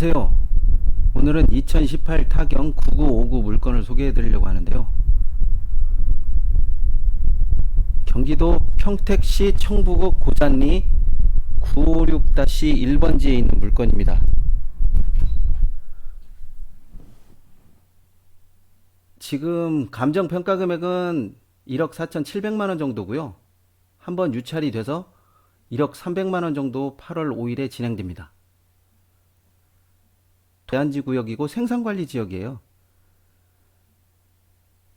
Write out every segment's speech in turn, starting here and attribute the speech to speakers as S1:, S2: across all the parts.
S1: 안녕하세요. 오늘은 2018 타경 9959 물건을 소개해 드리려고 하는데요. 경기도 평택시 청부구 고잔리 956-1번지에 있는 물건입니다. 지금 감정 평가 금액은 1억 4,700만 원 정도고요. 한번 유찰이 돼서 1억 300만 원 정도 8월 5일에 진행됩니다. 대안지 구역이고 생산관리 지역이에요.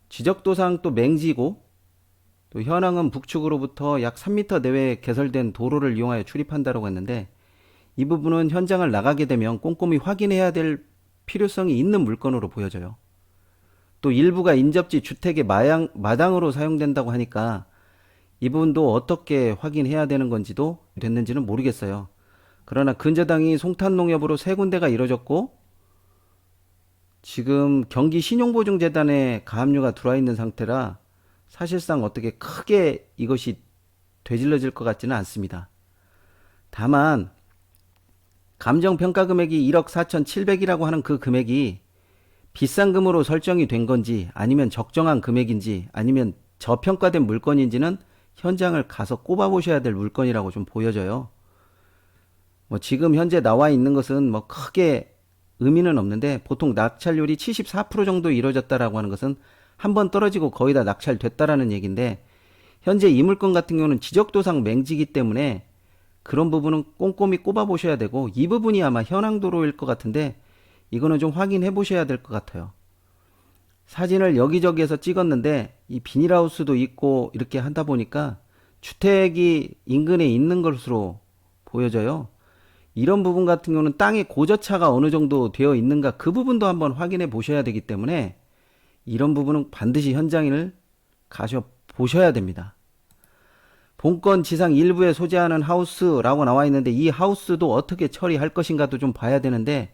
S1: 지적도상 또 맹지고 또 현황은 북측으로부터 약 3m 내외에 개설된 도로를 이용하여 출입한다고 했는데 이 부분은 현장을 나가게 되면 꼼꼼히 확인해야 될 필요성이 있는 물건으로 보여져요. 또 일부가 인접지 주택의 마양, 마당으로 사용된다고 하니까 이 부분도 어떻게 확인해야 되는 건지도 됐는지는 모르겠어요. 그러나 근저당이 송탄농협으로 세 군데가 이뤄졌고 지금 경기 신용보증재단에 가압류가 들어와 있는 상태라 사실상 어떻게 크게 이것이 되질러질 것 같지는 않습니다. 다만 감정평가 금액이 1억 4,700이라고 하는 그 금액이 비싼 금으로 설정이 된 건지 아니면 적정한 금액인지 아니면 저평가된 물건인지는 현장을 가서 꼽아 보셔야 될 물건이라고 좀 보여져요. 뭐 지금 현재 나와 있는 것은 뭐 크게 의미는 없는데 보통 낙찰률이 74% 정도 이루어졌다라고 하는 것은 한 번 떨어지고 거의 다 낙찰됐다라는 얘기인데 현재 이 물건 같은 경우는 지적도상 맹지기 때문에 그런 부분은 꼼꼼히 꼽아 보셔야 되고 이 부분이 아마 현황 도로일 것 같은데 이거는 좀 확인해 보셔야 될 것 같아요. 사진을 여기저기에서 찍었는데 이 비닐하우스도 있고 이렇게 하다 보니까 주택이 인근에 있는 것으로 보여져요. 이런 부분 같은 경우는 땅의 고저차가 어느 정도 되어 있는가 그 부분도 한번 확인해 보셔야 되기 때문에 이런 부분은 반드시 현장을 가셔 보셔야 됩니다. 본건 지상 일부에 소재하는 하우스라고 나와 있는데 이 하우스도 어떻게 처리할 것인가도 좀 봐야 되는데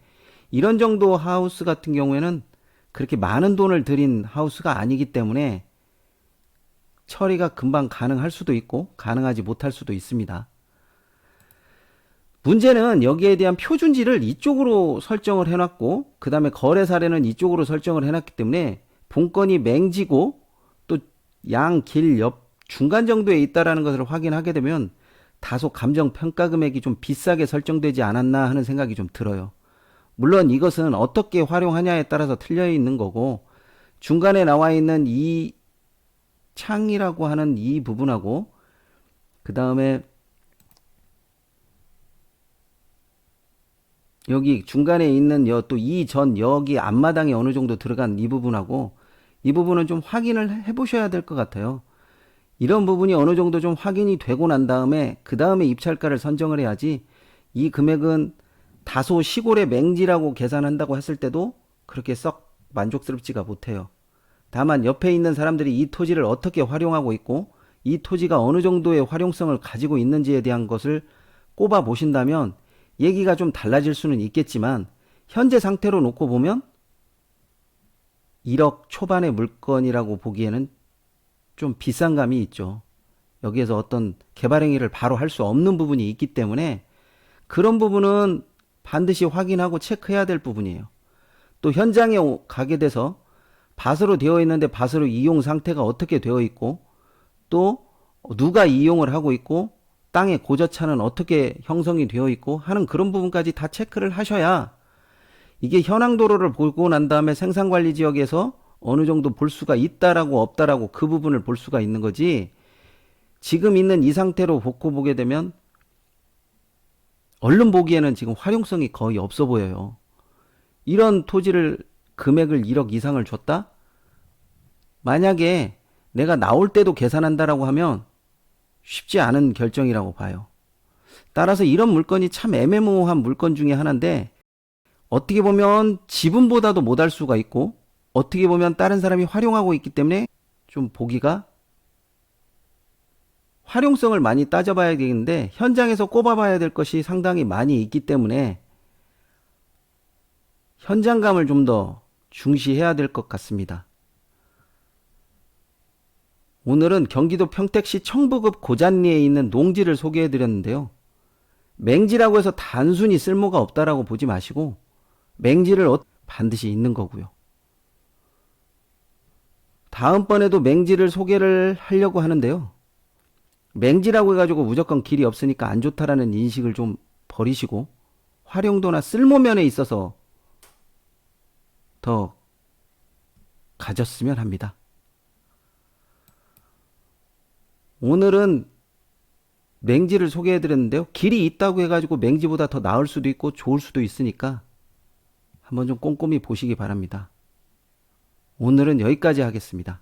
S1: 이런 정도 하우스 같은 경우에는 그렇게 많은 돈을 들인 하우스가 아니기 때문에 처리가 금방 가능할 수도 있고 가능하지 못할 수도 있습니다. 문제는 여기에 대한 표준지를 이쪽으로 설정을 해놨고 그 다음에 거래 사례는 이쪽으로 설정을 해놨기 때문에 본건이 맹지고 또 양 길 옆 중간 정도에 있다라는 것을 확인하게 되면 다소 감정 평가 금액이 좀 비싸게 설정되지 않았나 하는 생각이 좀 들어요. 물론 이것은 어떻게 활용하냐에 따라서 틀려 있는 거고 중간에 나와 있는 이 창이라고 하는 이 부분하고 그 다음에 여기 중간에 있는 또이 전 여기 앞마당에 어느 정도 들어간 이 부분하고 이 부분은 좀 확인을 해 보셔야 될 것 같아요. 이런 부분이 어느 정도 좀 확인이 되고 난 다음에 그 다음에 입찰가를 선정을 해야지 이 금액은 다소 시골의 맹지라고 계산한다고 했을 때도 그렇게 썩 만족스럽지가 못해요. 다만 옆에 있는 사람들이 이 토지를 어떻게 활용하고 있고 이 토지가 어느 정도의 활용성을 가지고 있는지에 대한 것을 꼽아 보신다면 얘기가 좀 달라질 수는 있겠지만 현재 상태로 놓고 보면 1억 초반의 물건이라고 보기에는 좀 비싼 감이 있죠. 여기에서 어떤 개발 행위를 바로 할 수 없는 부분이 있기 때문에 그런 부분은 반드시 확인하고 체크해야 될 부분이에요. 또 현장에 오- 가게 돼서 밭으로 되어 있는데 밭으로 이용 상태가 어떻게 되어 있고 또 누가 이용을 하고 있고 땅의 고저차는 어떻게 형성이 되어 있고 하는 그런 부분까지 다 체크를 하셔야 이게 현황 도로를 보고 난 다음에 생산 관리 지역에서 어느 정도 볼 수가 있다라고 없다라고 그 부분을 볼 수가 있는 거지 지금 있는 이 상태로 복고 보게 되면 얼른 보기에는 지금 활용성이 거의 없어 보여요. 이런 토지를 금액을 1억 이상을 줬다? 만약에 내가 나올 때도 계산한다라고 하면 쉽지 않은 결정이라고 봐요. 따라서 이런 물건이 참 애매모호한 물건 중에 하나인데 어떻게 보면 지분보다도 못할 수가 있고 어떻게 보면 다른 사람이 활용하고 있기 때문에 좀 보기가 활용성을 많이 따져봐야 되는데 현장에서 꼽아봐야 될 것이 상당히 많이 있기 때문에 현장감을 좀 더 중시해야 될 것 같습니다. 오늘은 경기도 평택시 청부급 고잔리에 있는 농지를 소개해 드렸는데요. 맹지라고 해서 단순히 쓸모가 없다라고 보지 마시고 맹지를 어- 반드시 있는 거고요. 다음번에도 맹지를 소개를 하려고 하는데요. 맹지라고 해가지고 무조건 길이 없으니까 안 좋다라는 인식을 좀 버리시고 활용도나 쓸모면에 있어서 더 가졌으면 합니다. 오늘은 맹지를 소개해 드렸는데요. 길이 있다고 해가지고 맹지보다 더 나을 수도 있고 좋을 수도 있으니까 한번 좀 꼼꼼히 보시기 바랍니다. 오늘은 여기까지 하겠습니다.